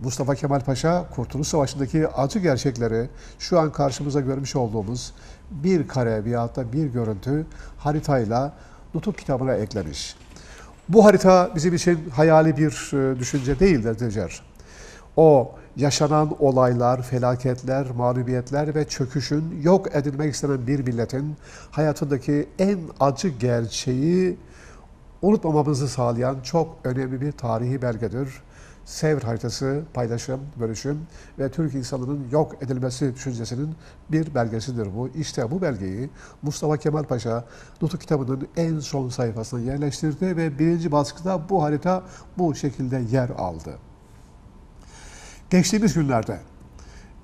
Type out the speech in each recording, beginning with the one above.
Mustafa Kemal Paşa Kurtuluş Savaşı'ndaki acı gerçekleri şu an karşımıza görmüş olduğumuz bir kare veyahut da bir görüntü haritayla Nutuk kitabına eklemiş. Bu harita bizim için hayali bir e, düşünce değildir Tecer. O yaşanan olaylar, felaketler, mağlubiyetler ve çöküşün yok edilmek istenen bir milletin hayatındaki en acı gerçeği unutmamamızı sağlayan çok önemli bir tarihi belgedir. Sevr haritası, paylaşım, bölüşüm ve Türk insanının yok edilmesi düşüncesinin bir belgesidir bu. İşte bu belgeyi Mustafa Kemal Paşa Nutuk kitabının en son sayfasına yerleştirdi ve birinci baskıda bu harita bu şekilde yer aldı. Geçtiğimiz günlerde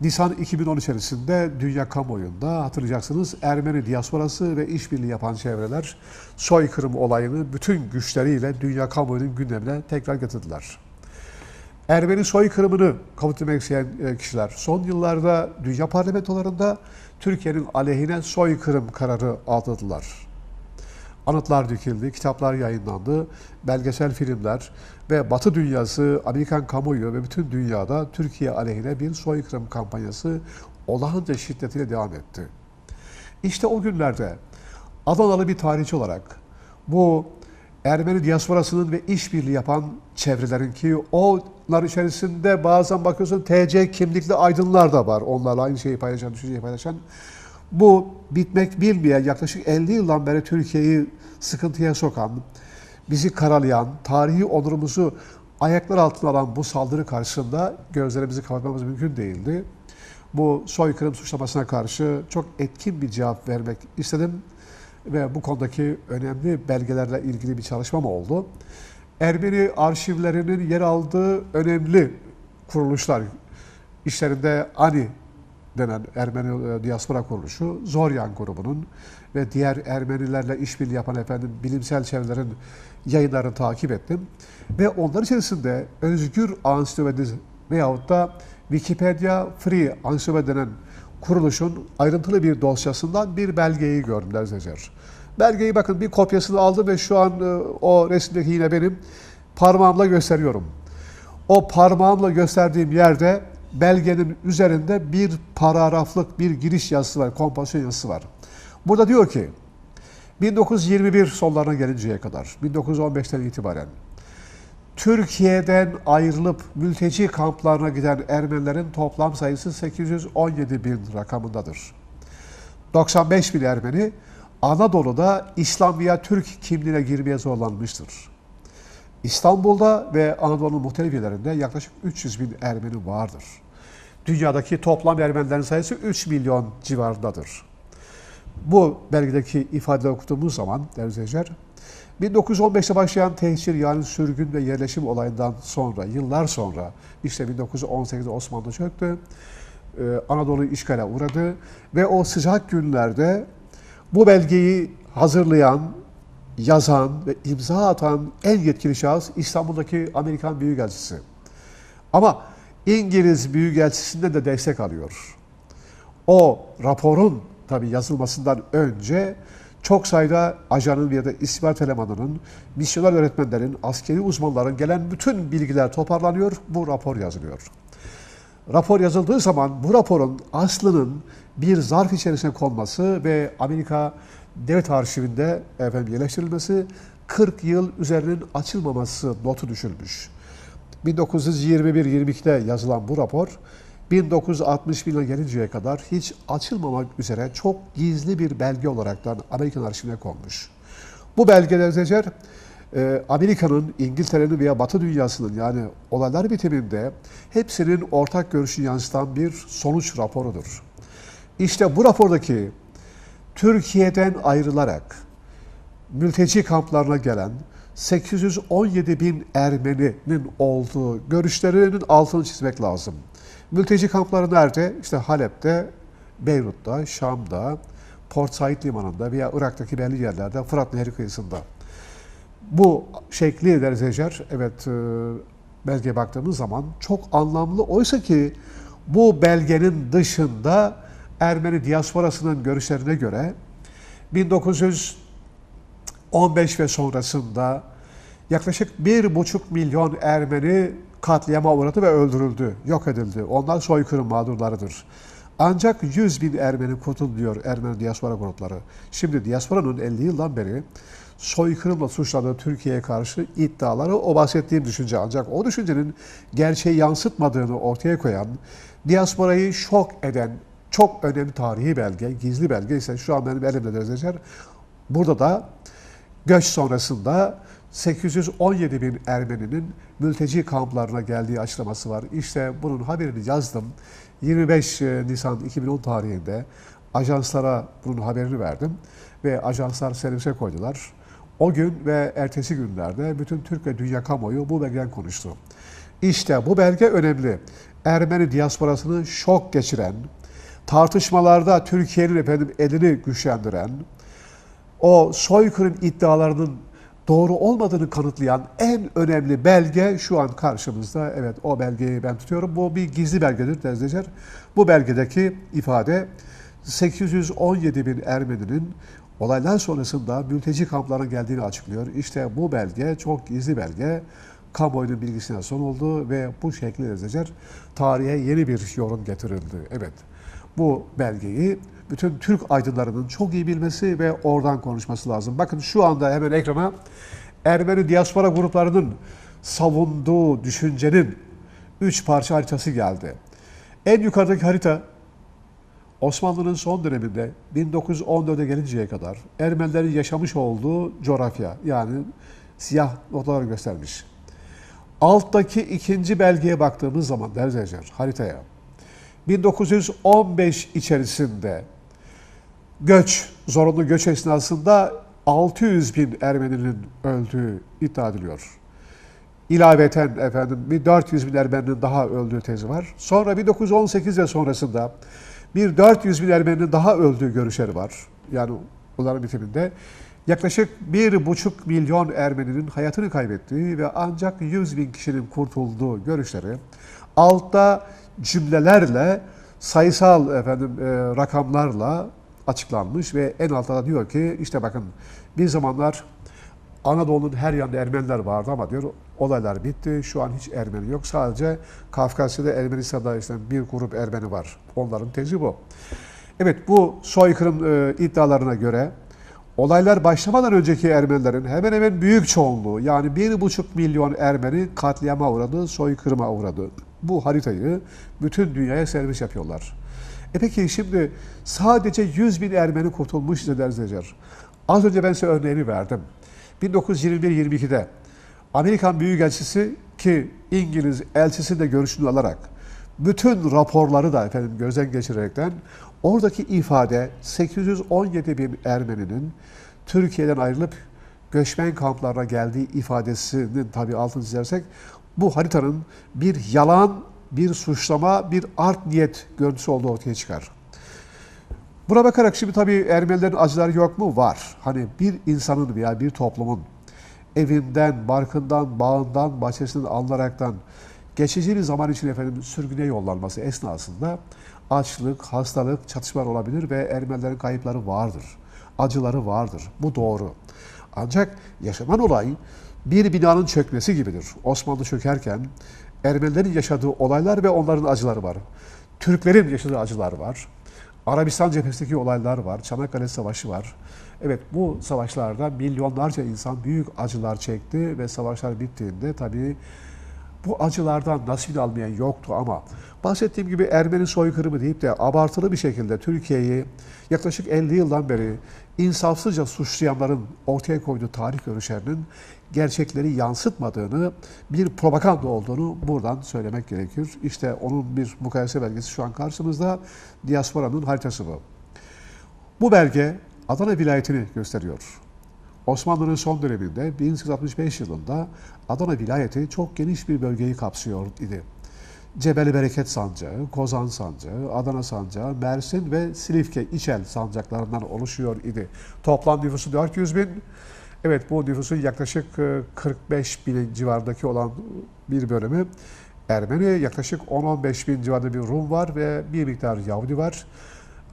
Nisan 2010 içerisinde dünya kamuoyunda hatırlayacaksınız Ermeni diasporası ve işbirliği yapan çevreler soykırım olayını bütün güçleriyle dünya kamuoyunun gündemine tekrar getirdiler. Ermeni soykırımını kabul isteyen e, kişiler son yıllarda dünya parlamentolarında Türkiye'nin aleyhine soykırım kararı aldılar. Anıtlar dikildi, kitaplar yayınlandı, belgesel filmler ve Batı dünyası, Amerikan kamuoyu ve bütün dünyada Türkiye aleyhine bir soykırım kampanyası olağanca şiddetiyle devam etti. İşte o günlerde Adanalı bir tarihçi olarak bu Ermeni diasporasının ve işbirliği yapan çevrelerin ki onlar içerisinde bazen bakıyorsun TC kimlikli aydınlar da var. Onlarla aynı şeyi paylaşan, düşünceyi paylaşan. Bu bitmek bilmeyen yaklaşık 50 yıldan beri Türkiye'yi sıkıntıya sokan, bizi karalayan, tarihi onurumuzu ayaklar altına alan bu saldırı karşısında gözlerimizi kapatmamız mümkün değildi. Bu soykırım suçlamasına karşı çok etkin bir cevap vermek istedim ve bu konudaki önemli belgelerle ilgili bir çalışmam oldu. Ermeni arşivlerinin yer aldığı önemli kuruluşlar, işlerinde ANI denen Ermeni e, diaspora kuruluşu, Zoryan grubunun ve diğer Ermenilerle işbirliği yapan efendim bilimsel çevrelerin yayınlarını takip ettim. Ve onlar içerisinde Özgür Ansiklopedi veyahut da Wikipedia Free Ansiklopedi denen kuruluşun ayrıntılı bir dosyasından bir belgeyi gördüm Derzecer. Belgeyi bakın bir kopyasını aldım ve şu an e, o resimdeki yine benim parmağımla gösteriyorum. O parmağımla gösterdiğim yerde belgenin üzerinde bir paragraflık bir giriş yazısı var, kompozisyon yazısı var. Burada diyor ki 1921 sonlarına gelinceye kadar, 1915'ten itibaren Türkiye'den ayrılıp mülteci kamplarına giden Ermenilerin toplam sayısı 817 bin rakamındadır. 95 bin Ermeni Anadolu'da İslamiyet Türk kimliğine girmeye zorlanmıştır. İstanbul'da ve Anadolu'nun muhtelif yerlerinde yaklaşık 300 bin Ermeni vardır. Dünyadaki toplam Ermenilerin sayısı 3 milyon civarındadır. Bu belgedeki ifadeleri okuduğumuz zaman değerli izleyiciler, 1915'te başlayan tehcir yani sürgün ve yerleşim olayından sonra, yıllar sonra işte 1918'de Osmanlı çöktü, ee, Anadolu işgale uğradı ve o sıcak günlerde bu belgeyi hazırlayan, yazan ve imza atan en yetkili şahıs İstanbul'daki Amerikan Büyükelçisi. Ama İngiliz Büyükelçisi'nde de destek alıyor. O raporun tabi yazılmasından önce çok sayıda ajanın ya da istihbarat elemanının, misyoner öğretmenlerin, askeri uzmanların gelen bütün bilgiler toparlanıyor, bu rapor yazılıyor. Rapor yazıldığı zaman bu raporun aslının bir zarf içerisine konması ve Amerika Devlet Arşivinde efendim yerleştirilmesi 40 yıl üzerinin açılmaması notu düşülmüş. 1921-22'de yazılan bu rapor 1960 yılına gelinceye kadar hiç açılmamak üzere çok gizli bir belge olaraktan Amerikan arşivine konmuş. Bu belgeler Zecer, e, Amerika'nın, İngiltere'nin veya Batı dünyasının yani olaylar bitiminde hepsinin ortak görüşünü yansıtan bir sonuç raporudur. İşte bu rapordaki Türkiye'den ayrılarak mülteci kamplarına gelen 817 bin Ermeni'nin olduğu görüşlerinin altını çizmek lazım. Mülteci kampları nerede? İşte Halep'te, Beyrut'ta, Şam'da, Port Said Limanı'nda veya Irak'taki belli yerlerde, Fırat Nehri kıyısında. Bu şekli derzecer, evet e, belgeye baktığımız zaman çok anlamlı. Oysa ki bu belgenin dışında Ermeni diasporasının görüşlerine göre 1915 ve sonrasında yaklaşık bir buçuk milyon Ermeni katliama uğradı ve öldürüldü, yok edildi. Onlar soykırım mağdurlarıdır. Ancak 100 bin Ermeni kurtuluyor Ermeni diaspora grupları. Şimdi diasporanın 50 yıldan beri soykırımla suçladığı Türkiye'ye karşı iddiaları o bahsettiğim düşünce. Ancak o düşüncenin gerçeği yansıtmadığını ortaya koyan, diasporayı şok eden çok önemli tarihi belge, gizli belge ise şu an benim elimde de Burada da göç sonrasında 817 bin Ermeninin mülteci kamplarına geldiği açıklaması var. İşte bunun haberini yazdım. 25 Nisan 2010 tarihinde ajanslara bunun haberini verdim ve ajanslar servise koydular. O gün ve ertesi günlerde bütün Türk ve dünya kamuoyu bu belgeden konuştu. İşte bu belge önemli. Ermeni diasporasını şok geçiren, tartışmalarda Türkiye'nin efendim elini güçlendiren, o soykırım iddialarının doğru olmadığını kanıtlayan en önemli belge şu an karşımızda. Evet o belgeyi ben tutuyorum. Bu bir gizli belgedir tezdecer. Bu belgedeki ifade 817 bin Ermeninin olaylar sonrasında mülteci kamplarına geldiğini açıklıyor. İşte bu belge çok gizli belge. Kamuoyunun bilgisine son oldu ve bu şekilde tezdecer tarihe yeni bir yorum getirildi. Evet bu belgeyi bütün Türk aydınlarının çok iyi bilmesi ve oradan konuşması lazım. Bakın şu anda hemen ekrana Ermeni diaspora gruplarının savunduğu düşüncenin üç parça haritası geldi. En yukarıdaki harita Osmanlı'nın son döneminde 1914'e gelinceye kadar Ermenilerin yaşamış olduğu coğrafya yani siyah notalar göstermiş. Alttaki ikinci belgeye baktığımız zaman değerli haritaya 1915 içerisinde göç, zorunlu göç esnasında 600 bin Ermeninin öldüğü iddia ediliyor. İlaveten efendim bir 400 bin Ermeninin daha öldüğü tezi var. Sonra 1918 ve sonrasında bir 400 bin Ermeninin daha öldüğü görüşleri var. Yani onların bitiminde. Yaklaşık 1,5 milyon Ermeninin hayatını kaybettiği ve ancak 100 bin kişinin kurtulduğu görüşleri altta cümlelerle sayısal efendim e, rakamlarla açıklanmış ve en altta da diyor ki işte bakın bir zamanlar Anadolu'nun her yanında Ermeniler vardı ama diyor olaylar bitti. Şu an hiç Ermeni yok. Sadece Kafkasya'da Ermenistan'da işte bir grup Ermeni var. Onların tezi bu. Evet bu soykırım e, iddialarına göre olaylar başlamadan önceki Ermenilerin hemen hemen büyük çoğunluğu yani bir buçuk milyon Ermeni katliama uğradı, soykırıma uğradı. Bu haritayı bütün dünyaya servis yapıyorlar. E peki şimdi sadece 100 bin Ermeni kurtulmuş Zederzecer. Az önce ben size örneğini verdim. 1921-22'de Amerikan Büyükelçisi ki İngiliz elçisi de görüşünü alarak bütün raporları da efendim gözden geçirerekten oradaki ifade 817 bin Ermeninin Türkiye'den ayrılıp göçmen kamplarına geldiği ifadesinin tabi altını çizersek bu haritanın bir yalan bir suçlama, bir art niyet görüntüsü olduğu ortaya çıkar. Buna bakarak şimdi tabii Ermenilerin acıları yok mu? Var. Hani bir insanın veya bir toplumun evinden, barkından, bağından, bahçesinden alınaraktan geçici bir zaman için efendim sürgüne yollanması esnasında açlık, hastalık, çatışmalar olabilir ve Ermenilerin kayıpları vardır. Acıları vardır. Bu doğru. Ancak yaşanan olay bir binanın çökmesi gibidir. Osmanlı çökerken Ermenilerin yaşadığı olaylar ve onların acıları var. Türklerin yaşadığı acılar var. Arabistan cephesindeki olaylar var. Çanakkale Savaşı var. Evet bu savaşlarda milyonlarca insan büyük acılar çekti ve savaşlar bittiğinde tabii bu acılardan nasibini almayan yoktu ama bahsettiğim gibi Ermeni soykırımı deyip de abartılı bir şekilde Türkiye'yi yaklaşık 50 yıldan beri insafsızca suçlayanların ortaya koyduğu tarih görüşlerinin gerçekleri yansıtmadığını, bir propaganda olduğunu buradan söylemek gerekir. İşte onun bir mukayese belgesi şu an karşımızda. Diasporanın haritası bu. Bu belge Adana vilayetini gösteriyor. Osmanlı'nın son döneminde 1865 yılında Adana vilayeti çok geniş bir bölgeyi kapsıyor idi. Cebeli Bereket Sancağı, Kozan Sancağı, Adana Sancağı, Mersin ve Silifke İçel sancaklarından oluşuyor idi. Toplam nüfusu 400 bin. Evet bu nüfusun yaklaşık 45 e, bin civarındaki olan bir bölümü Ermeni, yaklaşık 10-15 bin civarında bir Rum var ve bir miktar Yahudi var.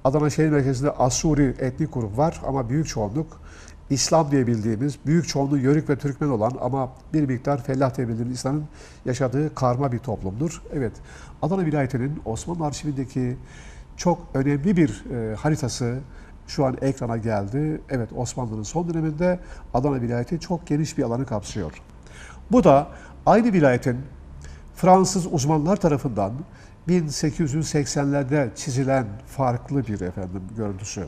Adana şehir merkezinde Asuri etnik grup var ama büyük çoğunluk İslam diye bildiğimiz, büyük çoğunluğu Yörük ve Türkmen olan ama bir miktar fellah diye bildiğimiz İslam'ın yaşadığı karma bir toplumdur. Evet, Adana vilayetinin Osmanlı arşivindeki çok önemli bir e, haritası şu an ekrana geldi. Evet, Osmanlı'nın son döneminde Adana vilayeti çok geniş bir alanı kapsıyor. Bu da aynı vilayetin Fransız uzmanlar tarafından 1880'lerde çizilen farklı bir efendim görüntüsü.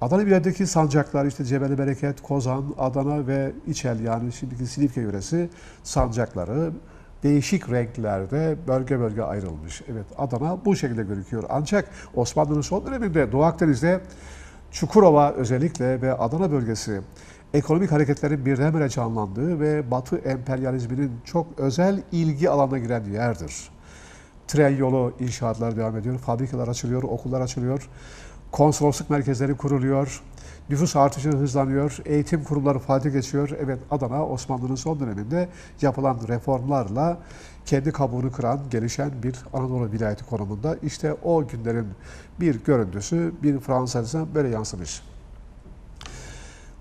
Adana vilayetindeki sancaklar işte Cebeli Bereket, Kozan, Adana ve İçel yani şimdiki Silifke yöresi sancakları değişik renklerde bölge bölge ayrılmış. Evet Adana bu şekilde gözüküyor. Ancak Osmanlı'nın son döneminde Doğu Akdeniz'de Çukurova özellikle ve Adana bölgesi ekonomik hareketlerin birdenbire canlandığı ve Batı emperyalizminin çok özel ilgi alanına giren yerdir. Tren yolu inşaatları devam ediyor, fabrikalar açılıyor, okullar açılıyor, konsolosluk merkezleri kuruluyor, nüfus artışı hızlanıyor, eğitim kurumları faaliyete geçiyor. Evet Adana Osmanlı'nın son döneminde yapılan reformlarla kendi kabuğunu kıran, gelişen bir Anadolu vilayeti konumunda. İşte o günlerin bir görüntüsü bir Fransız'a böyle yansımış.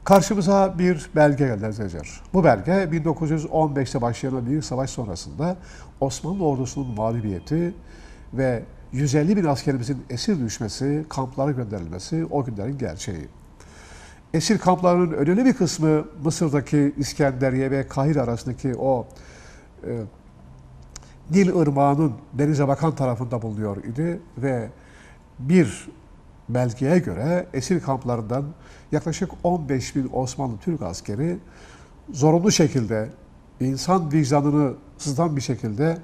Karşımıza bir belge geldi Zecer. Bu belge 1915'te başlayan büyük savaş sonrasında Osmanlı ordusunun mağlubiyeti ve 150 bin askerimizin esir düşmesi, kamplara gönderilmesi o günlerin gerçeği. Esir kamplarının önemli bir kısmı Mısır'daki İskenderiye ve Kahire arasındaki o e, Nil Irmağı'nın denize bakan tarafında bulunuyor idi ve bir belgeye göre esir kamplarından yaklaşık 15 bin Osmanlı Türk askeri zorunlu şekilde insan vicdanını sızdan bir şekilde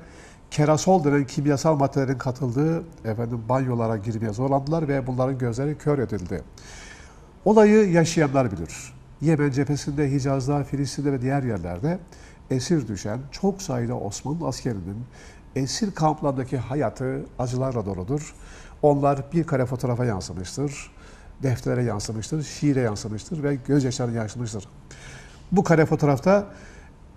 kerasol denen kimyasal maddelerin katıldığı efendim banyolara girmeye zorlandılar ve bunların gözleri kör edildi. Olayı yaşayanlar bilir. Yemen cephesinde, Hicaz'da, Filistin'de ve diğer yerlerde esir düşen çok sayıda Osmanlı askerinin esir kamplarındaki hayatı acılarla doludur. Onlar bir kare fotoğrafa yansımıştır, deftere yansımıştır, şiire yansımıştır ve gözyaşlarına yansımıştır. Bu kare fotoğrafta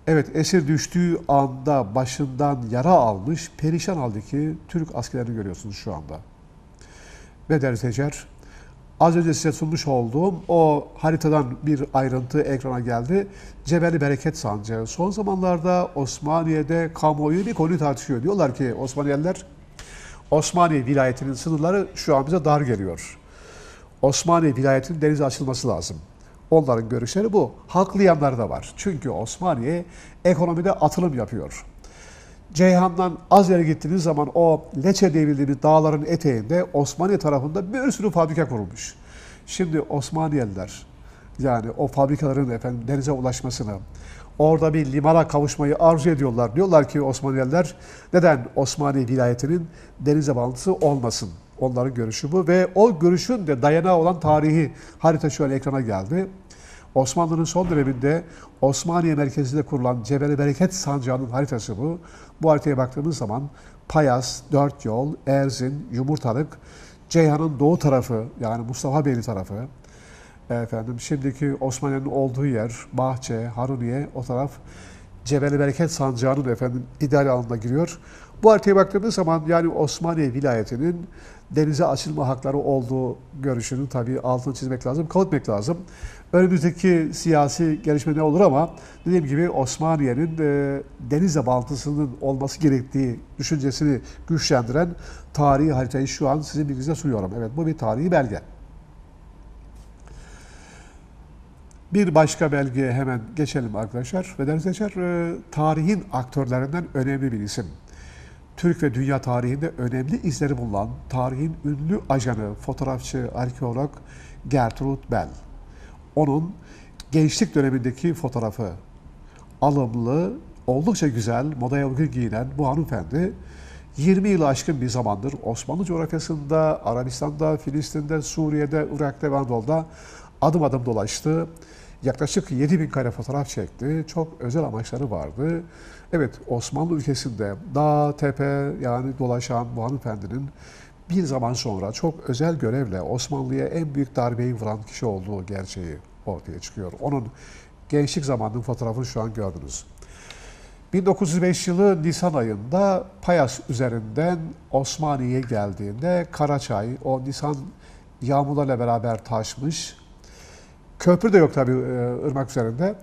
evet esir düştüğü anda başından yara almış, perişan haldeki Türk askerlerini görüyorsunuz şu anda. Ve der Tecer, az önce size sunmuş olduğum o haritadan bir ayrıntı ekrana geldi. Cebeli Bereket Sancağı. Son zamanlarda Osmaniye'de kamuoyu bir konu tartışıyor. Diyorlar ki Osmaniyeliler Osmaniye vilayetinin sınırları şu an bize dar geliyor. Osmaniye vilayetinin denize açılması lazım. Onların görüşleri bu. Haklayanlar da var. Çünkü Osmaniye ekonomide atılım yapıyor. Ceyhan'dan az yere gittiğiniz zaman o Leçe diye bildiğimiz dağların eteğinde Osmaniye tarafında bir sürü fabrika kurulmuş. Şimdi Osmaniyeliler yani o fabrikaların efendim denize ulaşmasını, orada bir limana kavuşmayı arzu ediyorlar. Diyorlar ki Osmaniyeliler neden Osmaniye vilayetinin denize bağlantısı olmasın? Onların görüşü bu ve o görüşün de dayanağı olan tarihi harita şöyle ekrana geldi. Osmanlı'nın son döneminde Osmaniye merkezinde kurulan Cebeli Bereket Sancağı'nın haritası bu. Bu haritaya baktığımız zaman Payas, Dört Yol, Erzin, Yumurtalık, Ceyhan'ın doğu tarafı yani Mustafa Beyli tarafı, efendim şimdiki Osmaniye'nin olduğu yer, Bahçe, Haruniye o taraf Cebeli Bereket Sancağı'nın efendim ideal alanına giriyor. Bu haritaya baktığımız zaman yani Osmaniye vilayetinin denize açılma hakları olduğu görüşünü tabii altını çizmek lazım, kabul etmek lazım. Önümüzdeki siyasi gelişme ne olur ama dediğim gibi Osmaniye'nin e, denizle bağlantısının olması gerektiği düşüncesini güçlendiren tarihi haritayı şu an sizin bilginize sunuyorum. Evet bu bir tarihi belge. Bir başka belgeye hemen geçelim arkadaşlar. Vedat Seçer e, tarihin aktörlerinden önemli bir isim. Türk ve dünya tarihinde önemli izleri bulunan tarihin ünlü ajanı, fotoğrafçı, arkeolog Gertrude Bell. Onun gençlik dönemindeki fotoğrafı alımlı, oldukça güzel, modaya uygun giyinen bu hanımefendi 20 yılı aşkın bir zamandır Osmanlı coğrafyasında, Arabistan'da, Filistin'de, Suriye'de, Irak'ta ve Anadolu'da adım adım dolaştı. Yaklaşık 7 bin kare fotoğraf çekti. Çok özel amaçları vardı. Evet Osmanlı ülkesinde dağ, tepe yani dolaşan bu hanımefendinin bir zaman sonra çok özel görevle Osmanlı'ya en büyük darbeyi vuran kişi olduğu gerçeği ortaya çıkıyor. Onun gençlik zamanının fotoğrafını şu an gördünüz. 1905 yılı Nisan ayında Payas üzerinden Osmaniye'ye geldiğinde Karaçay o Nisan yağmurlarla beraber taşmış Köprü de yok tabii e, ırmak üzerinde.